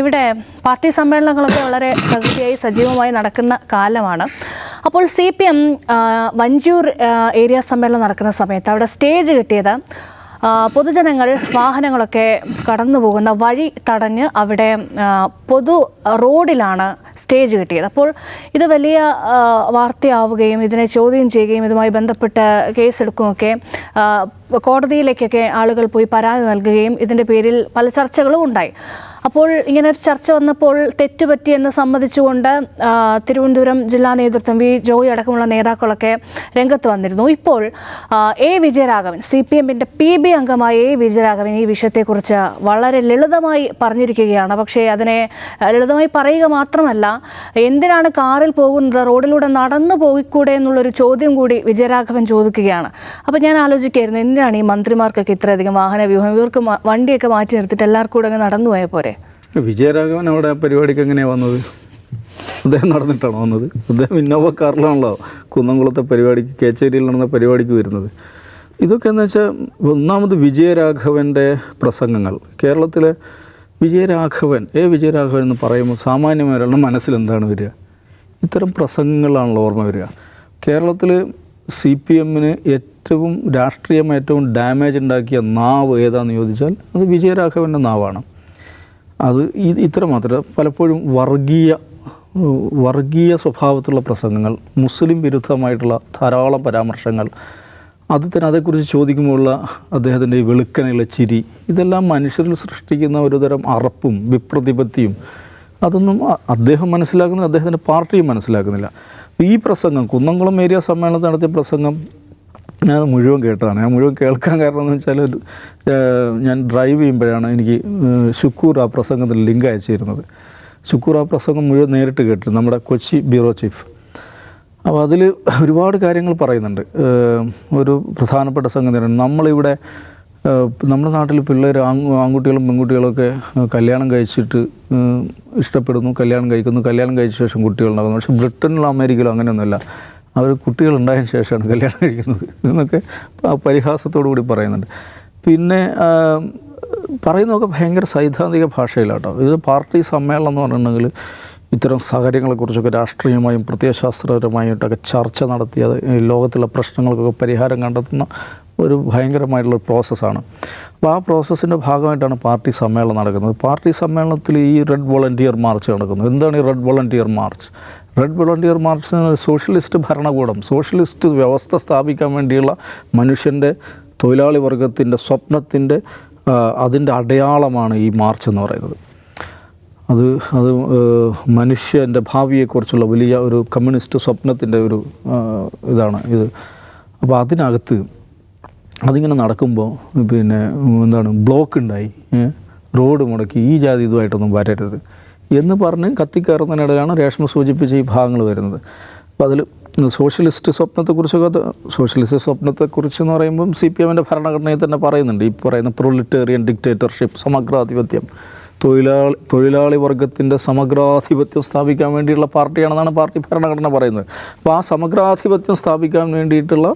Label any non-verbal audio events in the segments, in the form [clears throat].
ഇവിടെ പാർട്ടി സമ്മേളനങ്ങളൊക്കെ വളരെ പ്രകൃതിയായി സജീവമായി നടക്കുന്ന കാലമാണ്. അപ്പോൾ C P M Vanjoor area സമ്മേളനം നടക്കുന്ന സമയത്ത് അവിടെ സ്റ്റേജ് കിട്ടിയത് പൊതുജനങ്ങൾ വാഹനങ്ങളൊക്കെ കടന്നു പോകുന്ന വഴി തടഞ്ഞ് അവിടെ പൊതു റോഡിലാണ് സ്റ്റേജ് കിട്ടിയത്. അപ്പോൾ ഇത് വലിയ വാർത്തയാവുകയും ഇതിനെ ചോദ്യം ചെയ്യുകയും ഇതുമായി ബന്ധപ്പെട്ട് കേസെടുക്കുകയൊക്കെ കോടതിയിലേക്കൊക്കെ ആളുകൾ പോയി പരാതി നൽകുകയും ഇതിന്റെ പേരിൽ പല ചർച്ചകളും ഉണ്ടായി. അപ്പോൾ ഇങ്ങനെ ഒരു ചർച്ച വന്നപ്പോൾ തെറ്റുപറ്റിയെന്ന് സമ്മതിച്ചുകൊണ്ട് തിരുവനന്തപുരം ജില്ലാ നേതൃത്വം വി. ജോയി അടക്കമുള്ള നേതാക്കളൊക്കെ രംഗത്ത് വന്നിരുന്നു. ഇപ്പോൾ എ. വിജയരാഘവൻ സി പി എമ്മിന്റെ പി ബി അംഗമായ എ. വിജയരാഘവൻ ഈ വിഷയത്തെക്കുറിച്ച് വളരെ ലളിതമായി പറഞ്ഞിരിക്കുകയാണ്. പക്ഷേ അതിനെ ലളിതമായി പറയുക മാത്രമല്ല എന്തിനാണ് കാറിൽ പോകുന്നത് റോഡിലൂടെ നടന്നു പോയിക്കൂടെ എന്നുള്ളൊരു ചോദ്യം കൂടി വിജയരാഘവൻ ചോദിക്കുകയാണ്. അപ്പോൾ ഞാൻ ആലോചിക്കായിരുന്നു എന്തിനാണ് ഈ മന്ത്രിമാർക്കൊക്കെ ഇത്രയധികം വാഹന വ്യൂഹം ഇവർക്ക് വണ്ടിയൊക്കെ മാറ്റി നിർത്തിയിട്ട് എല്ലാവർക്കും കൂടെ അങ്ങ് നടന്നു പോയ പോരെ? വിജയരാഘവൻ അവിടെ പരിപാടിക്ക് എങ്ങനെയാണ് വന്നത്? അദ്ദേഹം നടന്നിട്ടാണോ വന്നത്? അദ്ദേഹം ഇന്നോവ കാറിലാണല്ലോ കുന്നംകുളത്തെ പരിപാടിക്ക് കേച്ചേരിയിൽ നടന്ന പരിപാടിക്ക് വരുന്നത്. ഇതൊക്കെ എന്ന് വെച്ചാൽ ഒന്നാമത് വിജയരാഘവന്റെ പ്രസംഗങ്ങൾ. കേരളത്തിലെ വിജയരാഘവൻ ഏ വിജയരാഘവൻ എന്ന് പറയുമ്പോൾ സാമാന്യമായ ഒരാളുടെ മനസ്സിൽ എന്താണ് വരിക? ഇത്തരം പ്രസംഗങ്ങളാണല്ലോ ഓർമ്മ വരിക. കേരളത്തിൽ സി പി എമ്മിന് ഏറ്റവും രാഷ്ട്രീയം ഏറ്റവും ഡാമേജ് ഉണ്ടാക്കിയ നാവ് ഏതാണെന്ന് ചോദിച്ചാൽ അത് വിജയരാഘവന്റെ നാവാണ്. അത് ഇത് ഇത്ര മാത്രമല്ല പലപ്പോഴും വർഗീയ വർഗീയ സ്വഭാവത്തിലുള്ള പ്രസംഗങ്ങൾ മുസ്ലിം വിരുദ്ധമായിട്ടുള്ള ധാരാളം പരാമർശങ്ങൾ അത് തന്നെ അതേക്കുറിച്ച് ചോദിക്കുമ്പോഴുള്ള അദ്ദേഹത്തിന്റെ വെളുക്കനുള്ള ചിരി ഇതെല്ലാം മനുഷ്യരിൽ സൃഷ്ടിക്കുന്ന ഒരുതരം അറപ്പും വിപ്രതിപത്തിയും അതൊന്നും അദ്ദേഹം മനസ്സിലാക്കുന്നില്ല അദ്ദേഹത്തിന്റെ പാർട്ടിയും മനസ്സിലാക്കുന്നില്ല. ഈ പ്രസംഗം കുന്നംകുളം ഏരിയ സമ്മേളനത്തിൽ നടത്തിയ പ്രസംഗം ഞാൻ മുഴുവൻ കേട്ടതാണ്. ഞാൻ മുഴുവൻ കേൾക്കാൻ കാരണം എന്ന് വെച്ചാൽ ഞാൻ ഡ്രൈവ് ചെയ്യുമ്പോഴാണ് എനിക്ക് ശുക്കൂർ ആ പ്രസംഗത്തിൽ ലിങ്ക് അയച്ചു തരുന്നത് ശുക്കൂർ ആ പ്രസംഗം മുഴുവൻ നേരിട്ട് കേട്ടു നമ്മുടെ കൊച്ചി ബ്യൂറോ ചീഫ് അപ്പോൾ അതിൽ ഒരുപാട് കാര്യങ്ങൾ പറയുന്നുണ്ട്. ഒരു പ്രധാനപ്പെട്ട സംഗതിയാണ് നമ്മളിവിടെ നമ്മുടെ നാട്ടിൽ പിള്ളേർ ആൺ- ആൺകുട്ടികളും പെൺകുട്ടികളൊക്കെ കല്യാണം കഴിച്ചിട്ട് ഇഷ്ടപ്പെടുന്നു കല്യാണം കഴിക്കുന്നു കല്യാണം കഴിച്ച ശേഷം കുട്ടികളുണ്ടാകുന്നു. പക്ഷേ ബ്രിട്ടനിലും അമേരിക്കയിലും അങ്ങനെയൊന്നുമല്ല. അവർ കുട്ടികളുണ്ടായതിന് ശേഷമാണ് കല്യാണം കഴിക്കുന്നത് എന്നൊക്കെ പരിഹാസത്തോടു കൂടി പറയുന്നുണ്ട്. പിന്നെ പറയുന്നതൊക്കെ ഭയങ്കര സൈദ്ധാന്തിക ഭാഷയിലാട്ടോ. ഇത് പാർട്ടി സമ്മേളനം എന്ന് പറഞ്ഞിട്ടുണ്ടെങ്കിൽ ഇത്തരം സാഹചര്യങ്ങളെക്കുറിച്ചൊക്കെ രാഷ്ട്രീയമായും പ്രത്യയശാസ്ത്രപരമായിട്ടൊക്കെ ചർച്ച നടത്തി അത് ലോകത്തിലെ പ്രശ്നങ്ങൾക്കൊക്കെ പരിഹാരം കണ്ടെത്തുന്ന ഒരു ഭയങ്കരമായിട്ടുള്ള പ്രോസസ്സാണ്. അപ്പോൾ ആ പ്രോസസ്സിന്റെ ഭാഗമായിട്ടാണ് പാർട്ടി സമ്മേളനം നടക്കുന്നത്. പാർട്ടി സമ്മേളനത്തിൽ ഈ റെഡ് വോളണ്ടിയർ മാർച്ച് നടക്കുന്നത് എന്താണ് ഈ red volunteer march red volunteer march socialist ഭരണകൂടം സോഷ്യലിസ്റ്റ് വ്യവസ്ഥ സ്ഥാപിക്കാൻ വേണ്ടിയുള്ള മനുഷ്യന്റെ തൊഴിലാളി വർഗത്തിന്റെ സ്വപ്നത്തിന്റെ അതിന്റെ അടയാളമാണ് ഈ മാർച്ച് എന്ന് പറയുന്നത്. അത് അത് മനുഷ്യന്റെ ഭാവിയെക്കുറിച്ചുള്ള വലിയ ഒരു കമ്മ്യൂണിസ്റ്റ് സ്വപ്നത്തിന്റെ ഒരു ഇതാണ് ഇത്. അപ്പോൾ അതിനകത്ത് അതിങ്ങനെ നടക്കുമ്പോൾ പിന്നെ എന്താണ് ബ്ലോക്ക് ഉണ്ടായി റോഡ് മുടക്കി ഈ ജാതി ഇതുമായിട്ടൊന്നും വരരുത്. എന്ന് പറഞ്ഞ് കത്തിക്കയറുന്നതിനിടയിലാണ് രേഷ്മ സൂചിപ്പിച്ച ഈ ഭാഗങ്ങൾ വരുന്നത്. അപ്പോൾ അതിൽ സോഷ്യലിസ്റ്റ് സ്വപ്നത്തെക്കുറിച്ചൊക്കെ സോഷ്യലിസ്റ്റ് സ്വപ്നത്തെക്കുറിച്ച് എന്ന് പറയുമ്പം സി പി എമ്മിന്റെ ഭരണഘടനയിൽ തന്നെ പറയുന്നുണ്ട്. ഈ പറയുന്ന പ്രൊലിറ്റേറിയൻ ഡിക്റ്റേറ്റർഷിപ്പ് സമഗ്രാധിപത്യം തൊഴിലാളി തൊഴിലാളി വർഗത്തിന്റെ സമഗ്രാധിപത്യം സ്ഥാപിക്കാൻ വേണ്ടിയുള്ള പാർട്ടിയാണെന്നാണ് പാർട്ടി ഭരണഘടന പറയുന്നത്. അപ്പോൾ ആ സമഗ്രാധിപത്യം സ്ഥാപിക്കാൻ വേണ്ടിയിട്ടുള്ള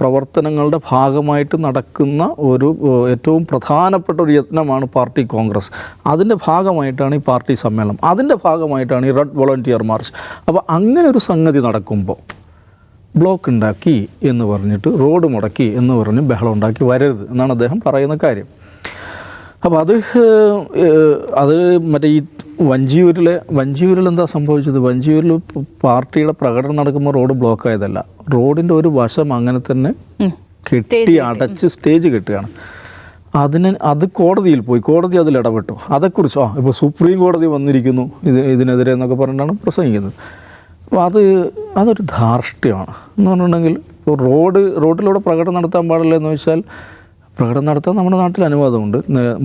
പ്രവർത്തനങ്ങളുടെ ഭാഗമായിട്ട് നടക്കുന്ന ഒരു ഏറ്റവും പ്രധാനപ്പെട്ട ഒരു യത്നമാണ് പാർട്ടി കോൺഗ്രസ്. അതിന്റെ ഭാഗമായിട്ടാണ് ഈ പാർട്ടി സമ്മേളനം. അതിന്റെ ഭാഗമായിട്ടാണ് ഈ റെഡ് വോളണ്ടിയർ മാർച്ച്. അപ്പോൾ അങ്ങനെ ഒരു സംഗതി നടക്കുമ്പോൾ ബ്ലോക്ക് ഉണ്ടാക്കി എന്ന് പറഞ്ഞിട്ട് റോഡ് മുടക്കി എന്ന് പറഞ്ഞ് ബഹളം ഉണ്ടാക്കി വരരുത് എന്നാണ് അദ്ദേഹം പറയുന്ന കാര്യം. അപ്പോൾ അത് അത് മറ്റേ ഈ വഞ്ചിയൂരിലെ വഞ്ചിയൂരിൽ എന്താ സംഭവിച്ചത്? വഞ്ചിയൂരിൽ പാർട്ടിയുടെ പ്രകടനം നടക്കുമ്പോൾ റോഡ് ബ്ലോക്ക് ആയതല്ല റോഡിന്റെ ഒരു വശം അങ്ങനെ തന്നെ കെട്ടി അടച്ച് സ്റ്റേജ് കെട്ടുകയാണ്. അതിന് അത് കോടതിയിൽ പോയി. കോടതി അതിൽ ഇടപെട്ടു. അതേക്കുറിച്ച് ആ ഇപ്പോൾ സുപ്രീം കോടതി വന്നിരിക്കുന്നു. ഇത് ഇതിനെതിരെ എന്നൊക്കെ പറഞ്ഞിട്ടാണ് പ്രസംഗിക്കുന്നത്. അപ്പോൾ അത് അതൊരു ധാർഷ്ട്യമാണ്. എന്ന് പറഞ്ഞിട്ടുണ്ടെങ്കിൽ ഇപ്പോൾ റോഡ് റോഡിലൂടെ പ്രകടനം നടത്താൻ പാടില്ല എന്ന് വെച്ചാൽ പ്രകടനം നടത്താൻ നമ്മുടെ നാട്ടിൽ അനുവാദമുണ്ട്.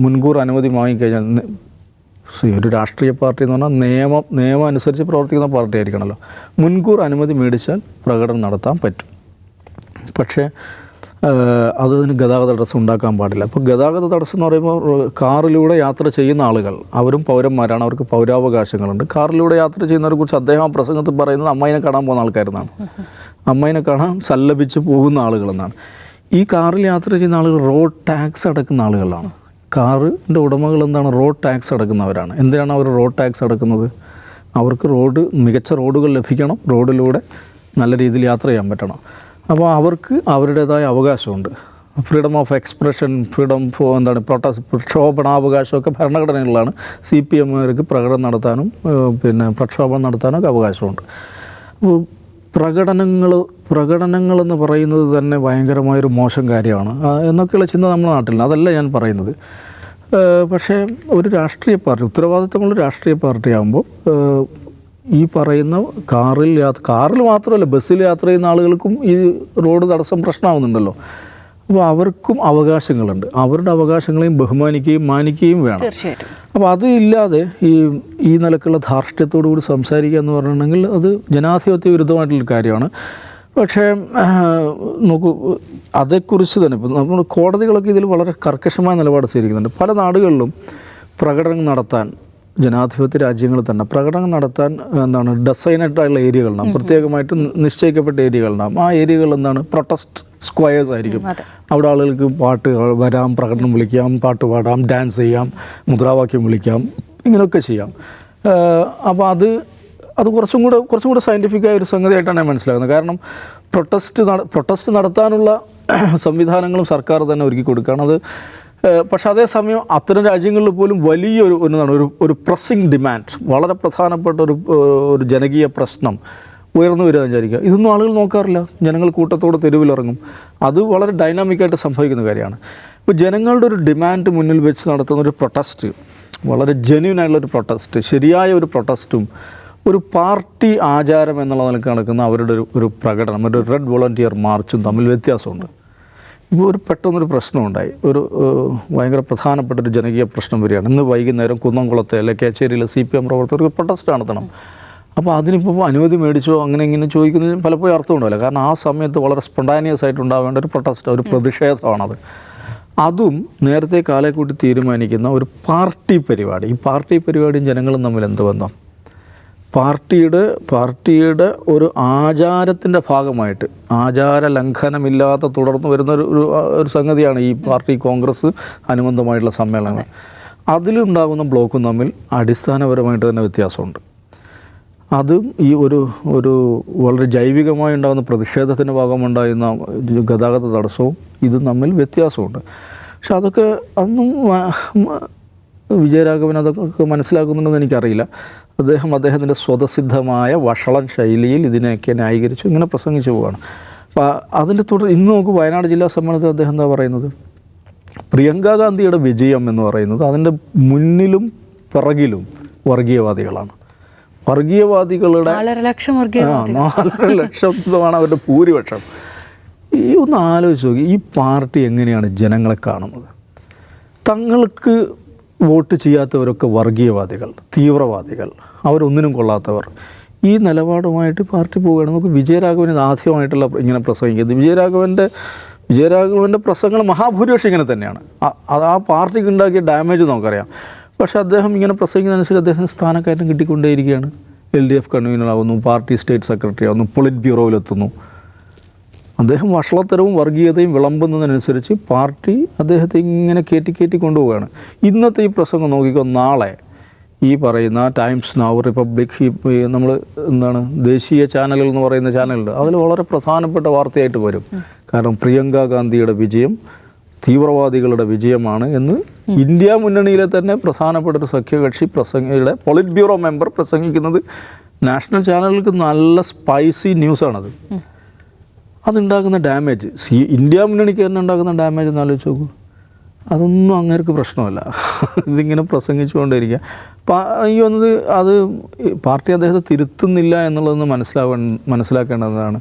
മുൻകൂർ അനുമതി വാങ്ങിക്കഴിഞ്ഞാൽ ഒരു രാഷ്ട്രീയ പാർട്ടി എന്ന് പറഞ്ഞാൽ നിയമം നിയമം അനുസരിച്ച് പ്രവർത്തിക്കുന്ന പാർട്ടി ആയിരിക്കണമല്ലോ മുൻകൂർ അനുമതി മേടിച്ചാൽ പ്രകടനം നടത്താൻ പറ്റും. പക്ഷേ അതിന് ഗതാഗത തടസ്സം ഉണ്ടാക്കാൻ പാടില്ല. അപ്പോൾ ഗതാഗത തടസ്സം എന്ന് പറയുമ്പോൾ കാറിലൂടെ യാത്ര ചെയ്യുന്ന ആളുകൾ അവരും പൗരന്മാരാണ് അവർക്ക് പൗരാവകാശങ്ങളുണ്ട്. കാറിലൂടെ യാത്ര ചെയ്യുന്നവരെ കുറിച്ച് അദ്ദേഹം പ്രസംഗത്തിൽ പറയുന്നത് അമ്മായിനെ കാണാൻ പോകുന്ന ആൾക്കാരെന്നാണ്. അമ്മായിനെ കാണാൻ സല്ലപിച്ച് പോകുന്ന ആളുകളെന്നാണ്. ഈ കാറിൽ യാത്ര ചെയ്യുന്ന ആളുകൾ റോഡ് ടാക്സ് അടക്കുന്ന ആളുകളാണ്. കാറിന്റെ ഉടമകൾ എന്താണ്? റോഡ് ടാക്സ് അടക്കുന്നവരാണ്. എന്തിനാണ് അവർ റോഡ് ടാക്സ് അടക്കുന്നത്? അവർക്ക് റോഡ് മികച്ച റോഡുകൾ ലഭിക്കണം. റോഡിലൂടെ നല്ല രീതിയിൽ യാത്ര ചെയ്യാൻ പറ്റണം. അപ്പോൾ അവർക്ക് അവരുടേതായ അവകാശമുണ്ട്. Freedom of expression freedom for എന്താണ്? പ്രൊട്ടസ്റ്റ് പ്രക്ഷോഭണാവകാശമൊക്കെ ഭരണഘടനകളിലാണ് സി പി എമ്മുകാർക്ക് പ്രകടനം നടത്താനും പിന്നെ പ്രക്ഷോഭം നടത്താനൊക്കെ അവകാശമുണ്ട്. പ്രകടനങ്ങൾ എന്ന് പറയുന്നത് തന്നെ ഭയങ്കരമായൊരു മോശം കാര്യമാണ്. എന്നൊക്കെയുള്ള ചിന്ത നമ്മുടെ നാട്ടിൽ അതല്ല ഞാൻ പറയുന്നത്. പക്ഷേ ഒരു രാഷ്ട്രീയ പാർട്ടി ഉത്തരവാദിത്തമുള്ള രാഷ്ട്രീയ പാർട്ടി ആകുമ്പോൾ ഈ പറയുന്ന കാറിൽ യാത്ര കാറിൽ മാത്രമല്ല ബസ്സിൽ യാത്ര ചെയ്യുന്ന ആളുകൾക്കും ഈ റോഡ് തടസ്സം പ്രശ്നമാവുന്നുണ്ടല്ലോ. അപ്പോൾ അവർക്കും അവകാശങ്ങളുണ്ട്. അവരുടെ അവകാശങ്ങളെയും ബഹുമാനിക്കുകയും മാനിക്കുകയും വേണം. തീർച്ചയായിട്ടും. അപ്പോൾ അത് ഇല്ലാതെ ഈ ഈ നിലക്കുള്ള ധാർഷ്ട്യത്തോടു കൂടി സംസാരിക്കുക എന്ന് പറഞ്ഞിട്ടുണ്ടെങ്കിൽ അത് ജനാധിപത്യ വിരുദ്ധമായിട്ടുള്ള കാര്യമാണ്. പക്ഷേ നോക്കൂ അതേക്കുറിച്ച് തന്നെ ഇപ്പോൾ നമ്മൾ കോടതികളൊക്കെ ഇതിൽ വളരെ കർക്കശമായ നിലപാട് സ്വീകരിക്കുന്നുണ്ട്. പല നാടുകളിലും പ്രകടനം നടത്താൻ ജനാധിപത്യ രാജ്യങ്ങളിൽ തന്നെ പ്രകടനം നടത്താൻ എന്താണ് ഡെസൈനഡ് ആയിട്ടുള്ള ഏരിയകളുണ്ടാകും പ്രത്യേകമായിട്ട് നിശ്ചയിക്കപ്പെട്ട ഏരിയകളുണ്ടാകും ആ ഏരിയകളിൽ എന്താണ് പ്രൊട്ടസ്റ്റ് സ്ക്വയേഴ്സ് ആയിരിക്കും. അവിടെ ആളുകൾക്ക് പാട്ട് വരാം പ്രകടനം വിളിക്കാം പാട്ട് പാടാം ഡാൻസ് ചെയ്യാം മുദ്രാവാക്യം വിളിക്കാം ഇങ്ങനെയൊക്കെ ചെയ്യാം. അപ്പോൾ അത് അത് കുറച്ചും കൂടെ കുറച്ചും കൂടെ സയന്റിഫിക്കായ ഒരു സംഗതിയായിട്ടാണ് ഞാൻ മനസ്സിലാക്കുന്നത്. കാരണം പ്രൊട്ടസ്റ്റ് നട പ്രൊട്ടസ്റ്റ് നടത്താനുള്ള [clears throat] സംവിധാനങ്ങളും സർക്കാർ തന്നെ ഒരുക്കി കൊടുക്കുകയാണ്. അത് പക്ഷേ അതേസമയം അത്തരം രാജ്യങ്ങളിൽ പോലും വലിയൊരു ഒരു ഒരു പ്രസ്സിങ് ഡിമാൻഡ് വളരെ പ്രധാനപ്പെട്ട ഒരു ഒരു ജനകീയ പ്രശ്നം. ഉയർന്നു വരിക വിചാരിക്കുക. ഇതൊന്നും ആളുകൾ നോക്കാറില്ല. ജനങ്ങൾ കൂട്ടത്തോടെ തെരുവിലിറങ്ങും. അത് വളരെ ഡൈനാമിക്കായിട്ട് സംഭവിക്കുന്ന കാര്യമാണ്. ഇപ്പോൾ ജനങ്ങളുടെ ഒരു ഡിമാൻഡ് മുന്നിൽ വെച്ച് നടത്തുന്ന ഒരു പ്രൊട്ടസ്റ്റ് വളരെ ജെന്യൂൻ ആയിട്ടുള്ളൊരു പ്രൊട്ടസ്റ്റ് ശരിയായ ഒരു പ്രൊട്ടസ്റ്റും ഒരു പാർട്ടി ആചാരം എന്നുള്ള നിലയ്ക്ക് നടക്കുന്ന അവരുടെ ഒരു ഒരു പ്രകടനം ഒരു റെഡ് വോളണ്ടിയർ മാർച്ചും തമ്മിൽ വ്യത്യാസമുണ്ട്. ഇപ്പോൾ ഒരു പെട്ടെന്നൊരു പ്രശ്നമുണ്ടായി. ഒരു ഭയങ്കര പ്രധാനപ്പെട്ട ഒരു ജനകീയ പ്രശ്നം വരികയാണ്. ഇന്ന് വൈകുന്നേരം കുന്നംകുളത്തെ അല്ലെങ്കിൽ കേച്ചേരിയിലെ സി പി എം പ്രവർത്തകർക്ക് പ്രൊട്ടസ്റ്റ് നടത്തണം. അപ്പോൾ അതിനിപ്പോൾ അനുമതി മേടിച്ചോ അങ്ങനെ ഇങ്ങനെ ചോദിക്കുന്നതിന് പലപ്പോഴും അർത്ഥമുണ്ടാവില്ല. കാരണം ആ സമയത്ത് വളരെ സ്പോണ്ടാനിയസ് ആയിട്ട് ഉണ്ടാവേണ്ട ഒരു പ്രൊട്ടസ്റ്റ് ഒരു പ്രതിഷേധമാണത്. അതും നേരത്തെ കാലേക്കൂട്ടി തീരുമാനിക്കുന്ന ഒരു പാർട്ടി പരിപാടി. ഈ പാർട്ടി പരിപാടിയും ജനങ്ങളും തമ്മിൽ എന്ത് ബന്ധം? പാർട്ടിയുടെ പാർട്ടിയുടെ ഒരു ആചാരത്തിന്റെ ഭാഗമായിട്ട് ആചാര ലംഘനമില്ലാതെ തുടർന്ന് വരുന്ന ഒരു ഒരു സംഗതിയാണ് ഈ പാർട്ടി കോൺഗ്രസ് അനുബന്ധമായിട്ടുള്ള സമ്മേളനങ്ങൾ. അതിലുണ്ടാകുന്ന ബ്ലോക്കും തമ്മിൽ അടിസ്ഥാനപരമായിട്ട് തന്നെ വ്യത്യാസമുണ്ട്. അതും ഈ ഒരു ഒരു വളരെ ജൈവികമായി ഉണ്ടാകുന്ന പ്രതിഷേധത്തിന്റെ ഭാഗമുണ്ടായിരുന്ന ഗതാഗത തടസ്സവും ഇതും തമ്മിൽ വ്യത്യാസമുണ്ട്. പക്ഷെ അതൊക്കെ അന്നും വിജയരാഘവൻ അതൊക്കെ മനസ്സിലാക്കുന്നുണ്ടെന്ന് എനിക്കറിയില്ല. അദ്ദേഹം അദ്ദേഹത്തിന്റെ സ്വതസിദ്ധമായ വഷളൻ ശൈലിയിൽ ഇതിനെയൊക്കെ ന്യായീകരിച്ചു ഇങ്ങനെ പ്രസംഗിച്ചു പോവുകയാണ് അപ്പോൾ അതിന്റെ തുടർ ഇന്ന് നമുക്ക് വയനാട് ജില്ലാ സമ്മേളനത്തിൽ അദ്ദേഹം എന്താ പറയുന്നത്? പ്രിയങ്ക ഗാന്ധിയുടെ വിജയം എന്ന് പറയുന്നത് അതിന്റെ മുന്നിലും പിറകിലും വർഗീയവാദികളാണ്. വർഗീയവാദികളുടെ നാലര ലക്ഷം നാലര ലക്ഷമാണ് അവരുടെ ഭൂരിപക്ഷം. ഈ ഒന്ന് ആലോചിച്ച് നോക്കി ഈ പാർട്ടി എങ്ങനെയാണ് ജനങ്ങളെ കാണുന്നത്? തങ്ങൾക്ക് വോട്ട് ചെയ്യാത്തവരൊക്കെ വർഗീയവാദികൾ തീവ്രവാദികൾ അവരൊന്നിനും കൊള്ളാത്തവർ. ഈ നിലപാടുമായിട്ട് പാർട്ടി പോവുകയാണ്. നമുക്ക് വിജയരാഘവൻ ഇത് ആദ്യമായിട്ടുള്ള ഇങ്ങനെ പ്രസംഗിക്കുന്നത്. വിജയരാഘവന്റെ വിജയരാഘവന്റെ പ്രസംഗങ്ങൾ മഹാഭൂരിപക്ഷം ഇങ്ങനെ തന്നെയാണ്. ആ പാർട്ടിക്ക് ഉണ്ടാക്കിയ ഡാമേജ് നമുക്കറിയാം. പക്ഷേ അദ്ദേഹം ഇങ്ങനെ പ്രസംഗിക്കുന്നതനുസരിച്ച് അദ്ദേഹത്തിന് സ്ഥാനക്കയറ്റം കിട്ടിക്കൊണ്ടേയിരിക്കുകയാണ്. എൽ ഡി എഫ് കൺവീനർ ആവുന്നു പാർട്ടി സ്റ്റേറ്റ് സെക്രട്ടറി ആവുന്നു പൊളിറ്റ് ബ്യൂറോയിലെത്തുന്നു അദ്ദേഹം വഷളത്തരവും വർഗീയതയും വിളമ്പുന്നതിനനുസരിച്ച് പാർട്ടി അദ്ദേഹത്തെ ഇങ്ങനെ കയറ്റി കയറ്റി കൊണ്ടുപോവുകയാണ്. ഇന്നത്തെ ഈ പ്രസംഗം നോക്കിക്കോ നാളെ ഈ പറയുന്ന ടൈംസ് നൗ റിപ്പബ്ലിക് നമ്മൾ എന്താണ് ദേശീയ ചാനലുകൾ എന്ന് പറയുന്ന ചാനലുണ്ട്. അതിൽ വളരെ പ്രധാനപ്പെട്ട വാർത്തയായിട്ട് വരും. കാരണം പ്രിയങ്ക ഗാന്ധിയുടെ വിജയം തീവ്രവാദികളുടെ വിജയമാണ് എന്ന് ഇന്ത്യ മുന്നണിയിലെ തന്നെ പ്രധാനപ്പെട്ട ഒരു സഖ്യകക്ഷി പ്രസംഗയുടെ പൊളിറ്റ് ബ്യൂറോ മെമ്പർ പ്രസംഗിക്കുന്നത് നാഷണൽ ചാനലുകൾക്ക് നല്ല സ്പൈസി ന്യൂസാണത് അതുണ്ടാക്കുന്ന ഡാമേജ് സി ഇന്ത്യ മുന്നണിക്ക് തന്നെ ഉണ്ടാക്കുന്ന ഡാമേജ് ഒന്ന് ആലോചിച്ച് നോക്കൂ. അതൊന്നും അങ്ങേർക്ക് പ്രശ്നമല്ല. ഇതിങ്ങനെ പ്രസംഗിച്ചുകൊണ്ടിരിക്കുക എനിക്ക് തോന്നുന്നത് അത് പാർട്ടി അദ്ദേഹത്തെ തിരുത്തുന്നില്ല എന്നുള്ളതൊന്ന് മനസ്സിലാവ മനസ്സിലാക്കേണ്ടതാണ്.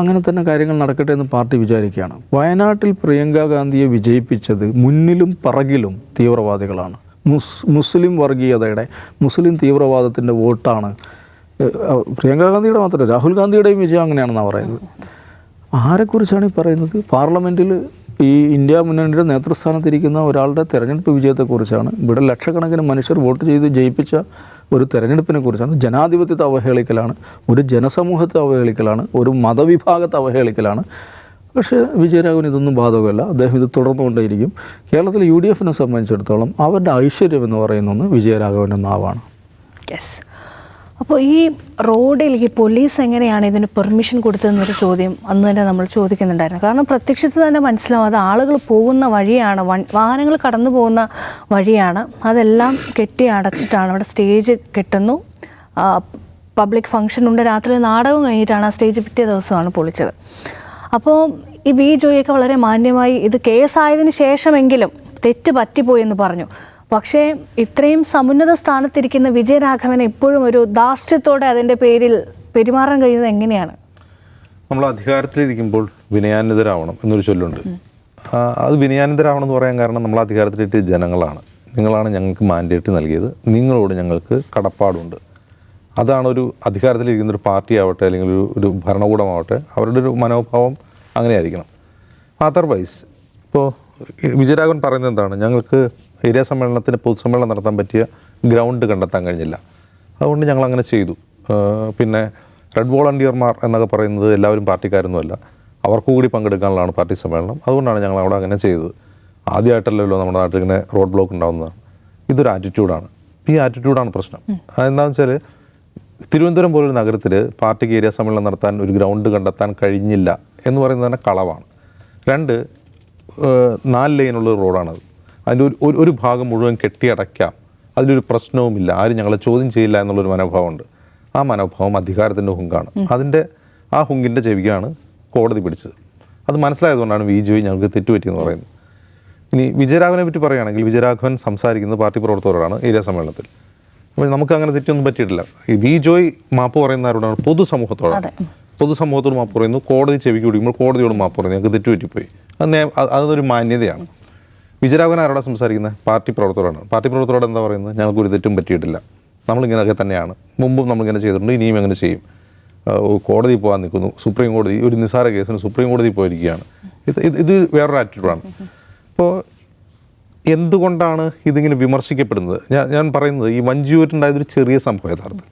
അങ്ങനെ തന്നെ കാര്യങ്ങൾ നടക്കട്ടെ എന്ന് പാർട്ടി വിചാരിക്കുകയാണ്. വയനാട്ടിൽ പ്രിയങ്ക ഗാന്ധിയെ വിജയിപ്പിച്ചത് മുന്നിലും പറകിലും തീവ്രവാദികളാണ്. മുസ് മുസ്ലിം വർഗീയതയുടെ മുസ്ലിം തീവ്രവാദത്തിന്റെ വോട്ടാണ്. പ്രിയങ്ക ഗാന്ധിയുടെ മാത്രമല്ല രാഹുൽ ഗാന്ധിയുടെയും വിജയം അങ്ങനെയാണെന്നാണ് പറയുന്നത്. ആരെക്കുറിച്ചാണ് ഈ പറയുന്നത്? പാർലമെന്റിൽ ഈ ഇന്ത്യ മുന്നണിയുടെ നേതൃസ്ഥാനത്തിരിക്കുന്ന ഒരാളുടെ തെരഞ്ഞെടുപ്പ് വിജയത്തെക്കുറിച്ചാണ്. ഇവിടെ ലക്ഷക്കണക്കിന് മനുഷ്യർ വോട്ട് ചെയ്ത് ജയിപ്പിച്ച ഒരു തെരഞ്ഞെടുപ്പിനെ കുറിച്ചാണ്. ജനാധിപത്യത്തെ അവഹേളിക്കലാണ് ഒരു ജനസമൂഹത്തെ അവഹേളിക്കലാണ് ഒരു മതവിഭാഗത്തെ അവഹേളിക്കലാണ്. പക്ഷേ വിജയരാഘവൻ ഇതൊന്നും ബാധകമല്ല. അദ്ദേഹം ഇത് തുടർന്നുകൊണ്ടേയിരിക്കും. കേരളത്തിൽ യു ഡി എഫിനെ സംബന്ധിച്ചിടത്തോളം അവരുടെ ഐശ്വര്യം എന്ന് പറയുന്ന ഒന്ന് വിജയരാഘവന്റെ നാവാണ്. യെസ് അപ്പോൾ ഈ റോഡിൽ ഈ പോലീസ് എങ്ങനെയാണ് ഇതിന് പെർമിഷൻ കൊടുത്തതെന്നൊരു ചോദ്യം അന്ന് തന്നെ നമ്മൾ ചോദിക്കുന്നുണ്ടായിരുന്നു. കാരണം പ്രത്യക്ഷത്തിൽ തന്നെ മനസ്സിലാവും അത് ആളുകൾ പോകുന്ന വഴിയാണ് വാഹനങ്ങൾ കടന്നു പോകുന്ന വഴിയാണ്. അതെല്ലാം കെട്ടി അടച്ചിട്ടാണ് അവിടെ സ്റ്റേജ് കെട്ടുന്നു. പബ്ലിക് ഫംഗ്ഷൻ ഉണ്ട്. രാത്രി നാടകം കഴിഞ്ഞിട്ടാണ് ആ സ്റ്റേജ് പിറ്റേ ദിവസമാണ് പൊളിച്ചത്. അപ്പോൾ ഈ വി ജോയൊക്കെ വളരെ മാന്യമായി ഇത് കേസായതിനു ശേഷമെങ്കിലും തെറ്റ് പറ്റിപ്പോയി എന്ന് പറഞ്ഞു. പക്ഷേ ഇത്രയും സമുന്നത സ്ഥാനത്തിരിക്കുന്ന വിജയരാഘവന് എപ്പോഴും ഒരു ധാർഷ്ട്യത്തോടെ അതിന്റെ പേരിൽ പെരുമാറാൻ കഴിയുന്നത് എങ്ങനെയാണ്? നമ്മൾ അധികാരത്തിലിരിക്കുമ്പോൾ വിനയാന്വിതരാവണം എന്നൊരു ചൊല്ലുണ്ട്. അത് വിനയാന്വിതരാവണം എന്ന് പറയാൻ കാരണം നമ്മൾ അധികാരത്തിലെത്തിയ ജനങ്ങളാണ്. നിങ്ങളാണ് ഞങ്ങൾക്ക് മാൻഡേറ്റ് നൽകിയത്. നിങ്ങളോട് ഞങ്ങൾക്ക് കടപ്പാടുണ്ട്. അതാണ് ഒരു അധികാരത്തിലിരിക്കുന്ന ഒരു പാർട്ടി ആവട്ടെ അല്ലെങ്കിൽ ഒരു ഒരു ഭരണകൂടമാവട്ടെ അവരുടെ ഒരു മനോഭാവം അങ്ങനെയായിരിക്കണം. അതർവൈസ് ഇപ്പോൾ വിജയരാഘവൻ പറയുന്നത് എന്താണ്? ഞങ്ങൾക്ക് ഏരിയ സമ്മേളനത്തിന് പൊതുസമ്മേളനം നടത്താൻ പറ്റിയ ഗ്രൗണ്ട് കണ്ടെത്താൻ കഴിഞ്ഞില്ല. അതുകൊണ്ട് ഞങ്ങൾ അങ്ങനെ ചെയ്തു. പിന്നെ റെഡ് വോളണ്ടിയർമാർ എന്നൊക്കെ പറയുന്നത് എല്ലാവരും പാർട്ടിക്കാരൊന്നുമല്ല. അവർക്ക് കൂടി പങ്കെടുക്കാനുള്ളതാണ് പാർട്ടി സമ്മേളനം. അതുകൊണ്ടാണ് ഞങ്ങൾ അവിടെ അങ്ങനെ ചെയ്തത്. ആദ്യമായിട്ടല്ലല്ലോ നമ്മുടെ നാട്ടിൽ ഇങ്ങനെ റോഡ് ബ്ലോക്ക് ഉണ്ടാകുന്നതാണ് ഇതൊരു ആറ്റിറ്റ്യൂഡാണ് ഈ ആറ്റിറ്റ്യൂഡാണ് പ്രശ്നം. അതെന്താണെന്ന് വെച്ചാൽ തിരുവനന്തപുരം പോലൊരു നഗരത്തിൽ പാർട്ടിക്ക് ഏരിയ സമ്മേളനം നടത്താൻ ഒരു ഗ്രൗണ്ട് കണ്ടെത്താൻ കഴിഞ്ഞില്ല എന്ന് പറയുന്നത് തന്നെ കളവാണ്. രണ്ട് നാല് ലൈനുള്ള റോഡാണത് അതിന്റെ ഒരു ഒരു- ഭാഗം മുഴുവൻ കെട്ടിയടയ്ക്കാം. അതിലൊരു പ്രശ്നവുമില്ല. ആരും ഞങ്ങളെ ചോദ്യം ചെയ്യില്ല എന്നുള്ളൊരു മനോഭാവമുണ്ട്. ആ മനോഭാവം അധികാരത്തിന്റെ ഹുങ്കാണ്. അതിന്റെ ആ ഹുങ്കിന്റെ ചെവിക്കാണ് കോടതി പിടിച്ചത്. അത് മനസ്സിലായതുകൊണ്ടാണ് വി. ജോയി ഞങ്ങൾക്ക് തെറ്റുപറ്റിയെന്ന് പറയുന്നത്. ഇനി വിജയരാഘവനെ പറ്റി പറയുകയാണെങ്കിൽ വിജയരാഘവൻ സംസാരിക്കുന്നത് പാർട്ടി പ്രവർത്തകരോടാണ് ഏരിയ സമ്മേളനത്തിൽ. അപ്പോൾ നമുക്ക് അങ്ങനെ തെറ്റൊന്നും പറ്റിയിട്ടില്ല. ഈ വി. ജോയ് മാപ്പ് പറയുന്ന ആരോടാണ് പൊതുസമൂഹത്തോടാണ് പൊതുസമൂഹത്തോട് മാപ്പ് പറയുന്നു. കോടതി ചെവിക്ക് പിടിക്കുമ്പോൾ കോടതിയോട് മാപ്പ് പറയുന്നു. ഞങ്ങൾക്ക് തെറ്റുപറ്റിപ്പോയി. അത് അതൊരു മാന്യതയാണ്. വിജയരാഘവൻ ആരോടാ സംസാരിക്കുന്നത്? പാർട്ടി പ്രവർത്തകരാണ് പാർട്ടി പ്രവർത്തകരോട് എന്താ പറയുന്നത്? ഞങ്ങൾക്ക് ഒരു തെറ്റും പറ്റിയിട്ടില്ല. നമ്മളിങ്ങനെയൊക്കെ തന്നെയാണ്. മുമ്പും നമ്മളിങ്ങനെ ചെയ്തിട്ടുണ്ട് ഇനിയും അങ്ങനെ ചെയ്യും. കോടതി പോകാൻ നിൽക്കുന്നു. സുപ്രീം കോടതി ഒരു നിസ്സാര കേസിന് സുപ്രീം കോടതി പോയിരിക്കുകയാണ്. ഇത് ഇത് വേറൊരു ആറ്റിറ്റ്യൂഡാണ് അപ്പോൾ എന്തുകൊണ്ടാണ് ഇതിങ്ങനെ വിമർശിക്കപ്പെടുന്നത്? ഞാൻ ഞാൻ പറയുന്നത് ഈ വഞ്ചിയൂരുണ്ടായതൊരു ചെറിയ സംഭവം യഥാർത്ഥത്തിൽ.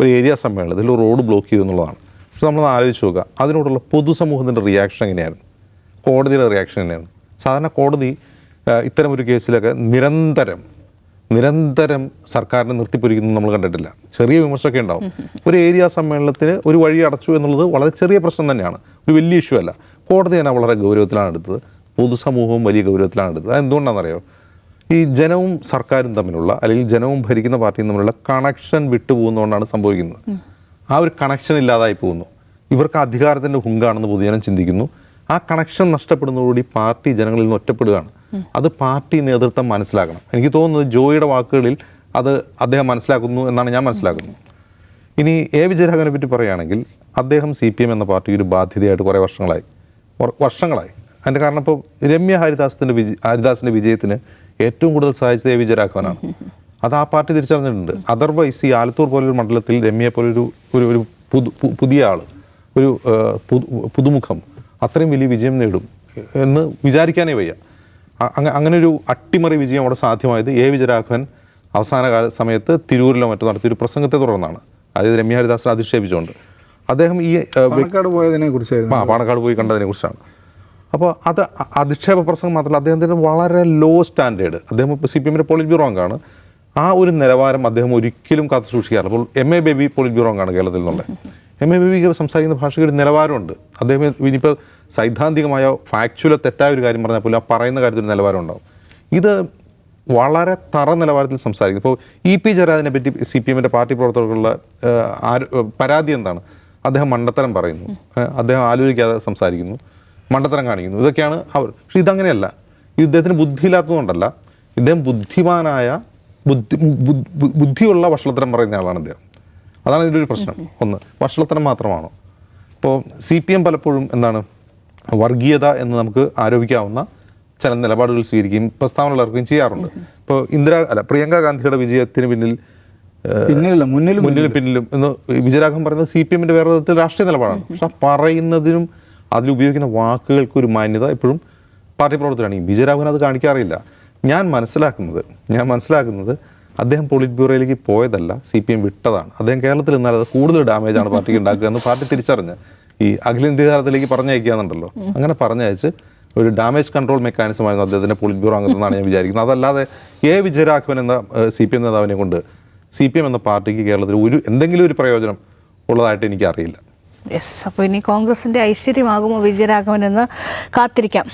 ഒരു ഏരിയ സമ്മേളനത്തിൽ റോഡ് ബ്ലോക്ക് ചെയ്തു എന്നുള്ളതാണ്. പക്ഷെ നമ്മൾ ആലോചിച്ച് നോക്കുക. അതിനോടുള്ള പൊതുസമൂഹത്തിന്റെ റിയാക്ഷൻ എങ്ങനെയായിരുന്നു? കോടതിയുടെ റിയാക്ഷൻ എങ്ങനെയാണ് സാധാരണ കോടതി ആ, ഇത്തരം ഒരു കേസിലൊക്കെ നിരന്തരം നിരന്തരം സർക്കാരിനെ നിർത്തിപ്പൊരിക്കുന്നത് നമ്മൾ കണ്ടിട്ടില്ല. ചെറിയ വിമർശമൊക്കെ ഉണ്ടാവും. ഒരു ഏരിയ സമ്മേളനത്തിന് ഒരു വഴി അടച്ചു എന്നുള്ളത് വളരെ ചെറിയ പ്രശ്നം തന്നെയാണ്. ഒരു വലിയ ഇഷ്യൂ അല്ല. കോടതി തന്നെ വളരെ ഗൗരവത്തിലാണ് എടുത്തത്. പൊതുസമൂഹവും വലിയ ഗൗരവത്തിലാണ് എടുത്തത്. അതെന്തുകൊണ്ടാണെന്നറിയോ ഈ ജനവും സർക്കാരും തമ്മിലുള്ള അല്ലെങ്കിൽ ജനവും ഭരിക്കുന്ന പാർട്ടിയും തമ്മിലുള്ള കണക്ഷൻ വിട്ടുപോകുന്നതുകൊണ്ടാണ് സംഭവിക്കുന്നത്. ആ ഒരു കണക്ഷൻ ഇല്ലാതായി പോകുന്നു. ഇവർക്ക് അധികാരത്തിന്റെ ഹുങ്കാണെന്ന് പൊതുജനം ചിന്തിക്കുന്നു. ആ കണക്ഷൻ നഷ്ടപ്പെടുന്നതോടുകൂടി പാർട്ടി ജനങ്ങളിൽ നിന്ന് ഒറ്റപ്പെടുകയാണ്. അത് പാർട്ടി നേതൃത്വം മനസ്സിലാക്കണം. എനിക്ക് തോന്നുന്നത് ജോയിയുടെ വാക്കുകളിൽ അത് അദ്ദേഹം മനസ്സിലാക്കുന്നു എന്നാണ് ഞാൻ മനസ്സിലാക്കുന്നത്. ഇനി എ വിജയരാഘവനെ പറ്റി പറയുകയാണെങ്കിൽ അദ്ദേഹം സി പി എം എന്ന പാർട്ടി ഒരു ബാധ്യതയായിട്ട് കുറേ വർഷങ്ങളായി. വർ- വർഷങ്ങളായി. അതിന്റെ കാരണം ഇപ്പോൾ രമ്യ ഹരിദാസിന്റെ വിജയ ഹരിദാസിന്റെ വിജയത്തിന് ഏറ്റവും കൂടുതൽ സഹായിച്ചത് എ വിജയരാഘവനാണ്. അത് ആ പാർട്ടി തിരിച്ചറിഞ്ഞിട്ടുണ്ട്. അതർവൈസ് ഈ ആലത്തൂർ പോലൊരു മണ്ഡലത്തിൽ രമ്യയെ പോലൊരു ഒരു ഒരു പുതു പുതിയ ആൾ ഒരു പുതുമുഖം അത്രയും വലിയ വിജയം നേടും എന്ന് വിചാരിക്കാനേ വയ്യ. അങ്ങനെ ഒരു അട്ടിമറി വിജയം അവിടെ സാധ്യമായത് എ വിജയരാഘവൻ അവസാന കാല സമയത്ത് തിരൂരിലോ മറ്റോ നടത്തിയ ഒരു പ്രസംഗത്തെ തുടർന്നാണ്. അതായത് രമ്യ ഹരിദാസിനെ അധിക്ഷേപിച്ചുകൊണ്ട്. അദ്ദേഹം ഈ പാണക്കാട് പോയതിനെ കുറിച്ചായിരുന്നു. ആ പാണക്കാട് പോയി കണ്ടതിനെ കുറിച്ചാണ്. അപ്പോൾ അത് അധിക്ഷേപ പ്രസംഗം മാത്രമല്ല അദ്ദേഹത്തിന് വളരെ ലോ സ്റ്റാൻഡേർഡ് അദ്ദേഹം ഇപ്പോൾ സി പി എമ്മിന്റെ പോളിറ്റ് ബ്യൂറോ അംഗമാണ് ആ ഒരു നിലവാരം അദ്ദേഹം ഒരിക്കലും കാത്തു സൂക്ഷിക്കാറില്ല അപ്പോൾ M A Baby polit bureau അംഗമാണ് കേരളത്തിൽ നിന്നുള്ള എം എ ബേബിക്ക് സംസാരിക്കുന്ന ഭാഷയ്ക്ക് ഒരു നിലവാരമുണ്ട്. അദ്ദേഹം ഇനിയിപ്പോൾ സൈദ്ധാന്തികമായോ ഫാക്ച്വലോ തെറ്റായ ഒരു കാര്യം പറഞ്ഞാൽ പോലും ആ പറയുന്ന കാര്യത്തിൽ ഒരു നിലവാരം ഉണ്ടാവും ഇത് വളരെ തറ നിലവാരത്തിൽ സംസാരിക്കും ഇപ്പോൾ ഇ പി ജയരാജനെ പറ്റി സി പി എമ്മിന്റെ പാർട്ടി പ്രവർത്തകർക്കുള്ള പരാതി എന്താണ്? അദ്ദേഹം മണ്ടത്തരം പറയുന്നു. അദ്ദേഹം ആലോചിക്കാതെ സംസാരിക്കുന്നു. മണ്ടത്തരം കാണിക്കുന്നു. ഇതൊക്കെയാണ് അവർ പക്ഷേ ഇതങ്ങനെയല്ല. ഇത് ഇദ്ദേഹത്തിന് ബുദ്ധിയില്ലാത്തതുകൊണ്ടല്ല. ഇദ്ദേഹം ബുദ്ധിമാനായ ബുദ്ധി ബുദ്ധിയുള്ള വഷളത്തരം പറയുന്ന ആളാണ് ഇദ്ദേഹം. അതാണ് ഇതിന്റെ ഒരു പ്രശ്നം. ഒന്ന് വഷളത്തനം മാത്രമാണോ? ഇപ്പോൾ സി പി എം പലപ്പോഴും എന്താണ് വർഗീയത എന്ന് നമുക്ക് ആരോപിക്കാവുന്ന ചില നിലപാടുകൾ സ്വീകരിക്കുകയും പ്രസ്താവനകൾ ഇറക്കുകയും ചെയ്യാറുണ്ട്. ഇപ്പോൾ ഇന്ദിരാ അല്ല പ്രിയങ്ക ഗാന്ധിയുടെ വിജയത്തിന് പിന്നിൽ പിന്നിലും പിന്നിലല്ല മുന്നിലും മുന്നിലും പിന്നിലും. എന്ന് വിജയരാഘവൻ പറയുന്നത് സി പി എമ്മിന്റെ വേറെ വിധത്തിൽ രാഷ്ട്രീയ നിലപാടാണ്. പക്ഷെ ആ പറയുന്നതിനും അതിലുപയോഗിക്കുന്ന വാക്കുകൾക്ക് ഒരു മാന്യത എപ്പോഴും പാർട്ടി പ്രവർത്തകരാണ്. ഈ വിജയരാഘവൻ അത് കാണിക്കാറില്ല. ഞാൻ മനസ്സിലാക്കുന്നത് ഞാൻ മനസ്സിലാക്കുന്നത് അദ്ദേഹം പോളിറ്റ് ബ്യൂറോയിലേക്ക് പോയതല്ല സി പി എം വിട്ടതാണ്. അദ്ദേഹം കേരളത്തിൽ നിന്നാൽ അത് കൂടുതൽ ഡാമേജാണ് പാർട്ടിക്ക് ഉണ്ടാക്കുക എന്ന് പാർട്ടി തിരിച്ചറിഞ്ഞ്. ഈ അഖിലേന്ത്യാ തലത്തിലേക്ക് പറഞ്ഞയക്കുകയാണെന്നുണ്ടല്ലോ അങ്ങനെ പറഞ്ഞയച്ച് ഒരു ഡാമേജ് കൺട്രോൾ മെക്കാനിസം ആയിരുന്നു അദ്ദേഹത്തിന്റെ പോളിറ്റ് ബ്യൂറോ അംഗത്തെന്നാണ് ഞാൻ വിചാരിക്കുന്നത്. അതല്ലാതെ എ. വിജയരാഘവൻ എന്ന സി പി എം നേതാവിനെ കൊണ്ട് സി പി എം എന്ന പാർട്ടിക്ക് കേരളത്തിൽ ഒരു എന്തെങ്കിലും ഒരു പ്രയോജനം ഉള്ളതായിട്ട് എനിക്ക് അറിയില്ല യെസ് അപ്പോൾ ഇനി കോൺഗ്രസിന്റെ ഐശ്വര്യമാകുമോ വിജയരാഘവൻ എന്ന് കാത്തിരിക്കാം.